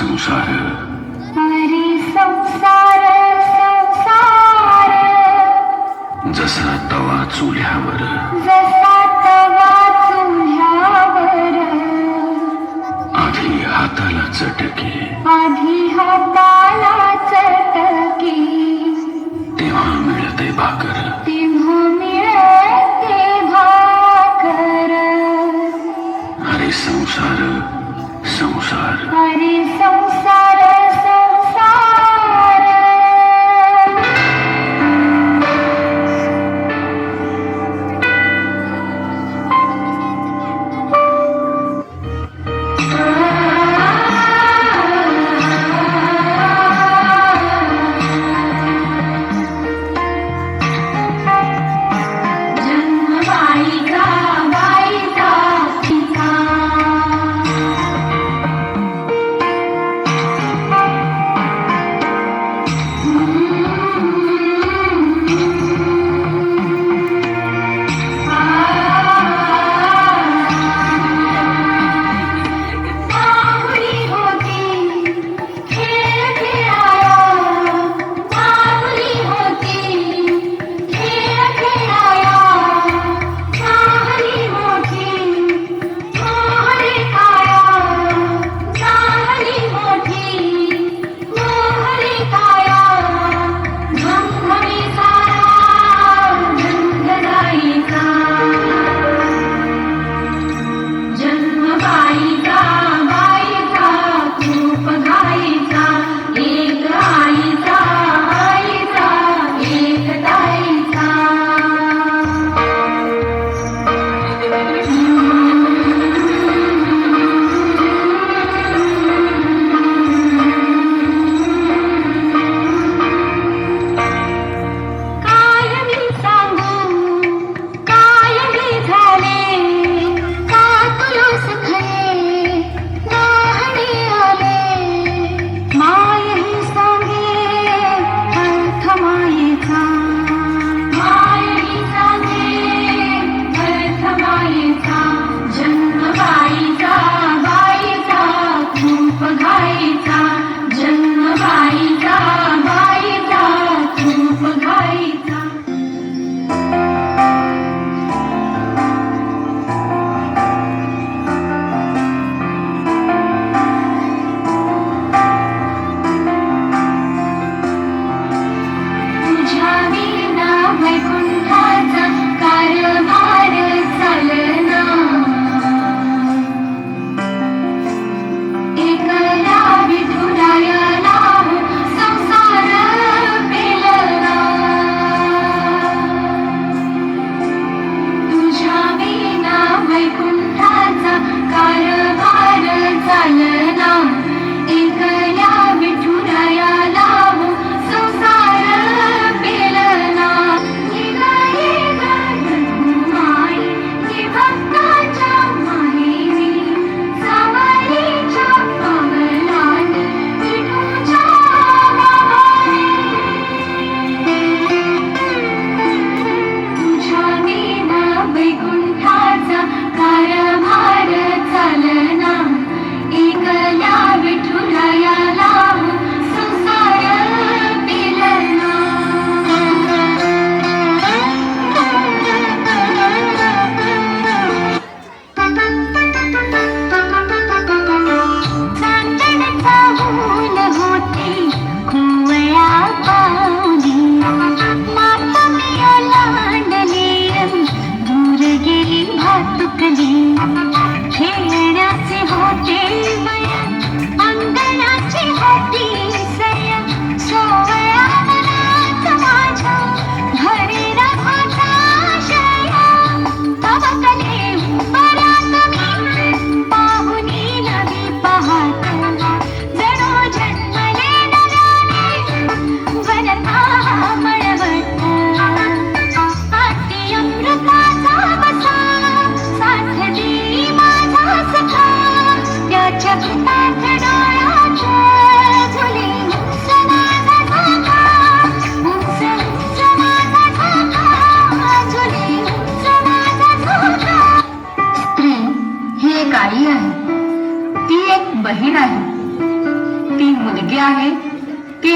संसार। जसा तवा चुल्यावर जसा तवा चुल्यावर आधी हाताला चटके। आधी हाताला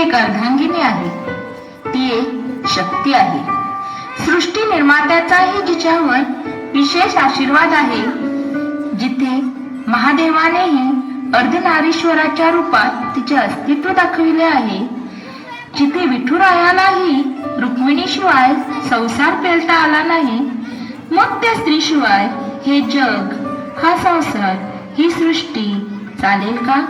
एक अर्धांगिनी आहे. ती एक शक्ती आहे. सृष्टी निर्मात्याचाही जिच्यावर विशेष आशीर्वाद आहे जिथे महादेवानेही अर्धनारीश्वराच्या रूपात तिचे अस्तित्व दाखविले आहे जिथे विठुरायालाही रुक्मिणीशिवाय संसार पेलता आला नाही मग त्या स्त्रीशिवाय हे जग हा संसार ही सृष्टी चालेल का?